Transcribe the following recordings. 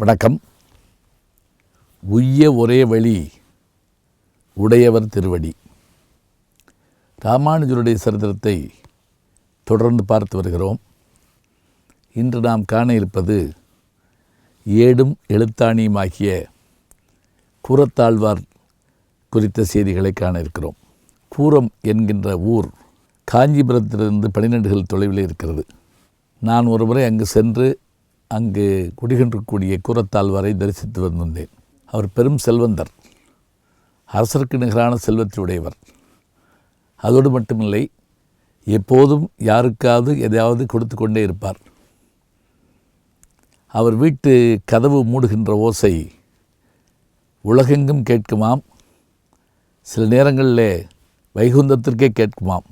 வணக்கம். உய்ய ஒரே வழி உடையவர் திருவடி. ராமானுஜருடைய சரித்திரத்தை தொடர்ந்து பார்த்து வருகிறோம். இன்று நாம் காண இருப்பது ஏடும் எழுத்தாணியுமாகிய கூரத்தாழ்வார் குறித்த செய்திகளை காண இருக்கிறோம். கூரம் என்கின்ற ஊர் காஞ்சிபுரத்திலிருந்து பனிரெண்டுகள் தொலைவில் இருக்கிறது. நான் ஒருமுறை அங்கு சென்று அங்கு குடிகொண்டிருக்கக்கூடிய கூரத்தாழ்வாரை தரிசித்து வந்திருந்தேன். அவர் பெரும் செல்வந்தர். அரசருக்கு நிகரான செல்வத்தையுடையவர். அதோடு மட்டுமில்லை எப்போதும் யாருக்காவது எதையாவது கொடுத்து கொண்டே இருப்பார். அவர் வீட்டு கதவு மூடுகின்ற ஓசை உலகெங்கும் கேட்குமாம். சில நேரங்களில் வைகுந்தத்திற்கே கேட்குமாம்.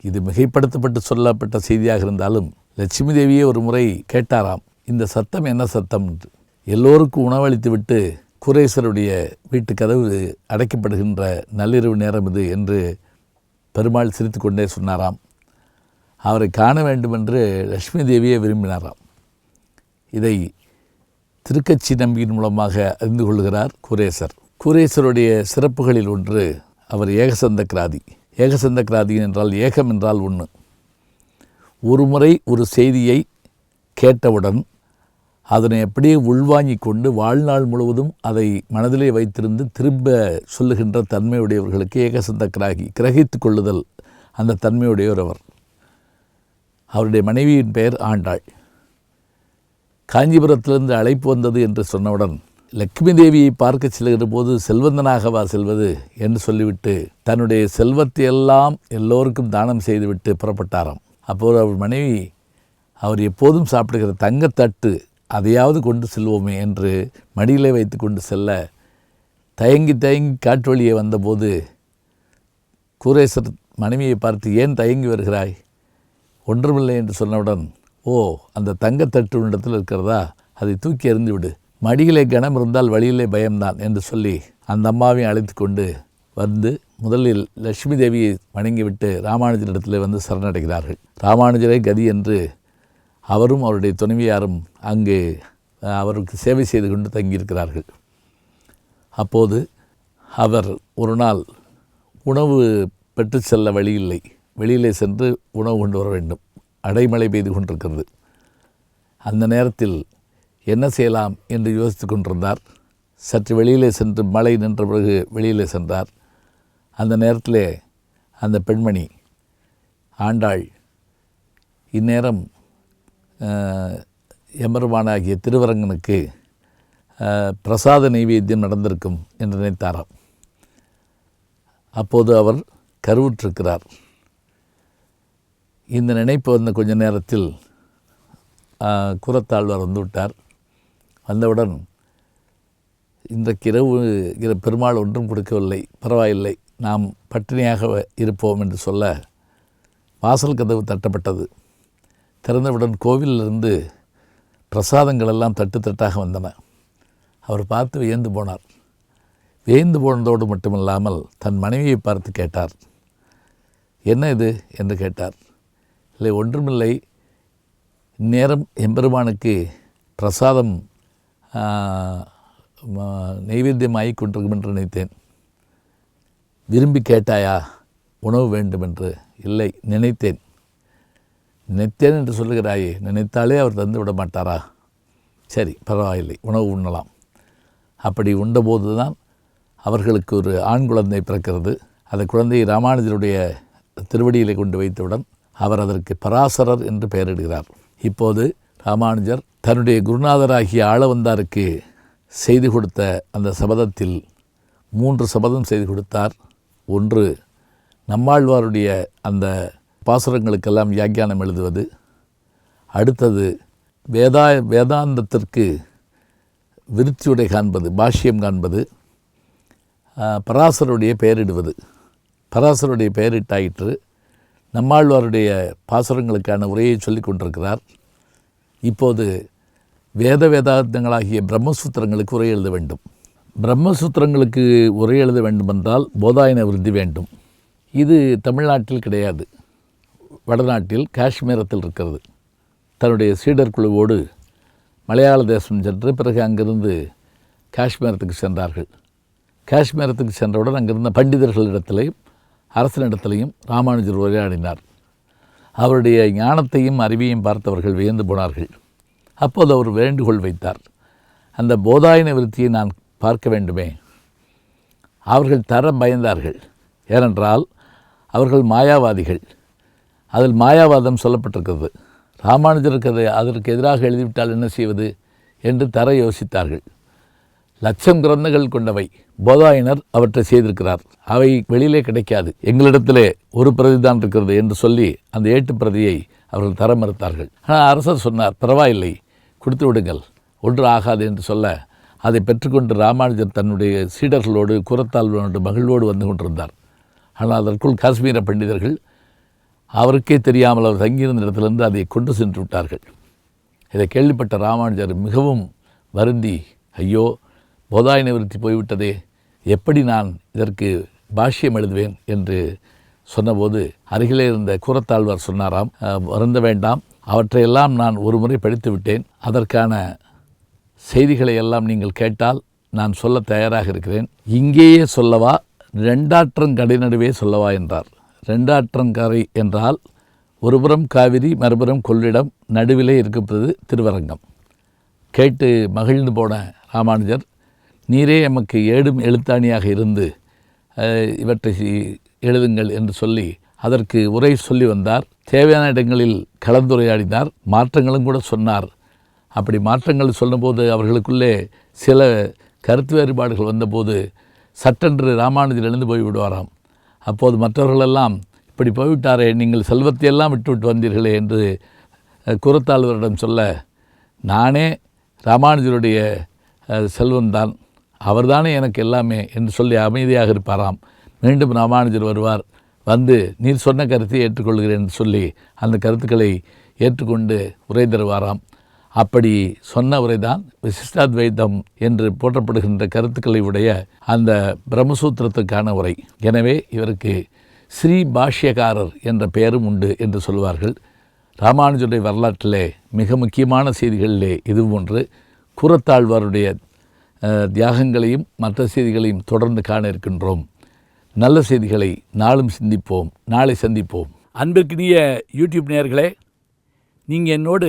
இது மிகைப்படுத்தப்பட்டு சொல்லப்பட்ட செய்தியாக இருந்தாலும் லட்சுமி தேவியே ஒரு முறை கேட்டாராம் இந்த சத்தம் என்ன சத்தம்? என்று. எல்லோருக்கும் உணவளித்து விட்டு குரேசருடைய வீட்டு கதவு அடைக்கப்படுகின்ற நள்ளிரவு நேரம் இது என்று பெருமாள் சிரித்து கொண்டே சொன்னாராம். அவரை காண வேண்டுமென்று லட்சுமி தேவியே விரும்பினாராம். இதை திருக்கச்சி நம்பியின் மூலமாக அறிந்து கொள்கிறார் குரேசர். குரேசருடைய சிறப்புகளில் ஒன்று அவர் ஏகசந்த கிராதி. ஏகசந்த கிராதி என்றால் ஏகம் என்றால் ஒன்று ஒரு முறை ஒரு செய்தியை கேட்டவுடன் அதனை அப்படியே உள்வாங்கி கொண்டு வாழ்நாள் முழுவதும் அதை மனதிலே வைத்திருந்து திரும்ப சொல்லுகின்ற தன்மையுடையவர்களுக்கு ஏகசந்த கிராகி கிரகித்து கொள்ளுதல் அந்த தன்மையுடையவர் அவர். அவருடைய மனைவியின் பெயர் ஆண்டாள். காஞ்சிபுரத்திலிருந்து அழைப்பு வந்தது என்று சொன்னவுடன் லக்ஷ்மி தேவியை பார்க்க செல்கிற போது செல்வந்தனாகவா செல்வது என்று சொல்லிவிட்டு தன்னுடைய செல்வத்தை எல்லாம் எல்லோருக்கும் தானம் செய்துவிட்டு புறப்பட்டாராம். அப்போது அவர் மனைவி அவர் எப்போதும் சாப்பிடுகிற தங்கத்தட்டு அதையாவது கொண்டு செல்வோமே என்று மடியிலே வைத்து கொண்டு செல்ல தயங்கி தயங்கி காட்டு வழியே வந்தபோது கூரேசர் மனைவியை பார்த்து ஏன் தயங்கி வருகிறாய்? ஒன்றுமில்லை என்று சொன்னவுடன் ஓ அந்த தங்கத்தட்டு உன்னிடத்தில் இருக்கிறதா? அதை தூக்கி எறிந்து விடு. மடியிலே கணம் இருந்தால் வழியிலே பயம்தான் என்று சொல்லி அந்த அம்மாவையும் அழைத்து கொண்டு வந்து முதலில் லட்சுமி தேவியை வணங்கிவிட்டு ராமானுஜரிடத்தில் வந்து சரணடைகிறார்கள். ராமானுஜரே கதி என்று அவரும் அவருடைய துணைவியாரும் அங்கு அவருக்கு சேவை செய்து கொண்டு தங்கியிருக்கிறார்கள். அப்போது அவர் ஒரு நாள் உணவு பெற்று செல்ல வழியில்லை. வெளியிலே சென்று உணவு கொண்டு வர வேண்டும். அடைமழை பெய்து கொண்டிருக்கிறது. அந்த நேரத்தில் என்ன செய்யலாம் என்று யோசித்து கொண்டிருந்தார். சற்று வெளியிலே சென்று மழை நின்ற பிறகு வெளியிலே சென்றார். அந்த நேரத்திலே அந்த பெண்மணி ஆண்டாள் இந்நேரம் எம்பெருமானாகிய திருவரங்கனுக்கு பிரசாத நைவேத்தியம் நடந்திருக்கும் என்று நினைத்தாராம். அப்போது அவர் கருவுற்றிருக்கிறார். இந்த நினைப்பு வந்த கொஞ்ச நேரத்தில் குரத்தாழ்வார் வந்துவிட்டார். வந்தவுடன் இன்றைக்கு இரவு பெருமாள் ஒன்றும் கொடுக்கவில்லை பரவாயில்லை நாம் பட்டினியாக இருப்போம் என்று சொல்ல வாசல் கதவு தட்டப்பட்டது. திறந்தவுடன் கோவிலிருந்து பிரசாதங்கள் எல்லாம் தட்டு தட்டாக வந்தன. அவர் பார்த்து வியந்து போனார். வியந்து போனதோடு மட்டுமில்லாமல் தன் மனைவியை பார்த்து கேட்டார். என்ன இது? என்று கேட்டார். இல்லை ஒன்றுமில்லை. இந்நேரம் எம்பெருமானுக்கு பிரசாதம் நைவேத்தியமாகி கொண்டிருக்கும் என்று நினைத்தேன். விரும்பி கேட்டாயா உணவு வேண்டும் என்று இல்லை நினைத்தேன். நினைத்தேன் என்று சொல்லுகிறாயே நினைத்தாலே அவர் தந்து விட மாட்டாரா? சரி பரவாயில்லை உணவு உண்ணலாம். அப்படி உண்டபோது தான் அவர்களுக்கு ஒரு ஆண் குழந்தை பிறக்கிறது. அந்த குழந்தையை ராமானுஜருடைய திருவடியிலே கொண்டு வைத்தவுடன் அவர் அதற்கு பராசரர் என்று பெயரிடுகிறார். இப்போது ராமானுஜர் தன்னுடைய குருநாதராகிய ஆளவந்தாருக்கு செய்து கொடுத்த அந்த சபதத்தில் மூன்று சபதம் செய்து கொடுத்தார். ஒன்று நம்மாழ்வாருடைய அந்த பாசுரங்களுக்கெல்லாம் வியாக்கியானம் எழுதுவது. அடுத்தது வேதா வேதாந்தத்திற்கு விருத்தியுடை காண்பது பாஷ்யம் காண்பது. பராசருடைய பெயரிடுவது. பராசருடைய பெயரிட்டாயிற்று. நம்மாழ்வாருடைய பாசுரங்களுக்கான உரையை சொல்லி கொண்டிருக்கிறார். இப்போது வேத வேதாந்தங்களாகிய பிரம்மசூத்திரங்களுக்கு உரை எழுத வேண்டும். பிரம்மசூத்திரங்களுக்கு உரை எழுத வேண்டுமென்றால் போதாயன விருத்தி வேண்டும். இது தமிழ்நாட்டில் கிடையாது. வடநாட்டில் காஷ்மீரத்தில் இருக்கிறது. தன்னுடைய சீடர் குழுவோடு மலையாள தேசம் சென்று பிறகு அங்கிருந்து காஷ்மீரத்துக்கு சென்றார்கள். காஷ்மீரத்துக்கு சென்றவுடன் அங்கிருந்த பண்டிதர்களிடத்திலையும் அரசனிடத்திலையும் ராமானுஜர் உரையாடினார். அவருடைய ஞானத்தையும் அறிவையும் பார்த்தவர்கள் வியந்து போனார்கள். அப்போது அவர் வேண்டுகோள் வைத்தார். அந்த போதாயன விருத்தியை நான் பார்க்க வேண்டுமே. அவர்கள் தர பயந்தார்கள். ஏனென்றால் அவர்கள் மாயாவாதிகள். அதில் மாயாவாதம் சொல்லப்பட்டிருக்கிறது. ராமானுஜருக்கு அதை அதற்கு எதிராக எழுதிவிட்டால் என்ன செய்வது என்று தர யோசித்தார்கள். லட்சம் கிரந்தங்கள் கொண்டவை. போதாயினர் அவற்றை செய்திருக்கிறார். அவை வெளியிலே கிடைக்காது. எங்களிடத்திலே ஒரு பிரதி தான் இருக்கிறது என்று சொல்லி அந்த ஏட்டு பிரதியை அவர்கள் தர மறுத்தார்கள். ஆனால் அரசர் சொன்னார் பரவாயில்லை கொடுத்து விடுங்கள். ஒன்று ஆகாது என்று சொல்ல அதை பெற்றுக்கொண்டு ராமானுஜர் தன்னுடைய சீடர்களோடு குரத்தாழ்வோடு மகிழ்வோடு வந்து கொண்டிருந்தார். ஆனால் அதற்குள் காஷ்மீர பண்டிதர்கள் அவருக்கே தெரியாமல் அவர் தங்கியிருந்த இடத்திலிருந்து அதை கொண்டு சென்று விட்டார்கள். இதை கேள்விப்பட்ட ராமானுஜர் மிகவும் வருந்தி ஐயோ போதாய நிவர்த்தி போய்விட்டதே எப்படி நான் இதற்கு பாஷ்யம் எழுதுவேன்? என்று சொன்னபோது அருகிலே இருந்த கூரத்தாழ்வார் சொன்னாராம் வருந்த வேண்டாம் அவற்றையெல்லாம் நான் ஒரு முறை படித்து விட்டேன் அதற்கான செய்திகளை எல்லாம் நீங்கள் கேட்டால் நான் சொல்ல தயாராக இருக்கிறேன். இங்கேயே சொல்லவா? ரெண்டாற்றங்கடை நடுவே சொல்லவா என்றார். ரெண்டாற்றங்கரை என்றால் ஒருபுறம் காவிரி மறுபுறம் கொள்ளிடம் நடுவிலே இருக்கப்பது திருவரங்கம். கேட்டு மகிழ்ந்து போன ராமானுஜர் நீரே எமக்கு ஏடும் எழுத்தாணியாக இருந்து இவற்றை எழுதுங்கள் என்று சொல்லி அதற்கு உரை சொல்லி வந்தார். தேவையான இடங்களில் கலந்துரையாடினார். மாற்றங்களும் கூட சொன்னார். அப்படி மாற்றங்கள் சொல்லும்போது அவர்களுக்குள்ளே சில கருத்து வேறுபாடுகள் வந்தபோது சட்டென்று ராமானுஜர் எழுந்து போய் விடுவாராம். அப்போது மற்றவர்களெல்லாம் இப்படி போய்விட்டாரே நீங்கள் செல்வத்தையெல்லாம் விட்டுவிட்டு வந்தீர்களே என்று குரத்தாழ்வரிடம் சொல்ல நானே ராமானுஜருடைய செல்வன்தான் செல்வம்தான். அவர்தானே எனக்கு எல்லாமே என்று சொல்லி அமைதியாக இருப்பாராம். மீண்டும் ராமானுஜர் வருவார். வந்து நீர் சொன்ன கருத்தை ஏற்றுக்கொள்கிறேன் என்று சொல்லி அந்த கருத்துக்களை ஏற்றுக்கொண்டு உரை தருவாராம். அப்படி சொன்ன உரைதான் விசிஷ்டாத்வைதம் என்று போற்றப்படுகின்ற கருத்துக்களை உடைய அந்த பிரம்மசூத்திரத்துக்கான உரை. எனவே இவருக்கு ஸ்ரீ பாஷ்யகாரர் என்ற பெயரும் உண்டு என்று சொல்வார்கள். ராமானுஜருடைய வரலாற்றிலே மிக முக்கியமான செய்திகளிலே இது ஒன்று. கூரத்தாழ்வாருடைய தியாகங்களையும் மற்ற செய்திகளையும் தொடர்ந்து காண இருக்கின்றோம். நல்ல செய்திகளை நாளும் சிந்திப்போம் நாளை சந்திப்போம். அன்பிற்கினிய யூடியூப் நேயர்களே நீங்கள் என்னோடு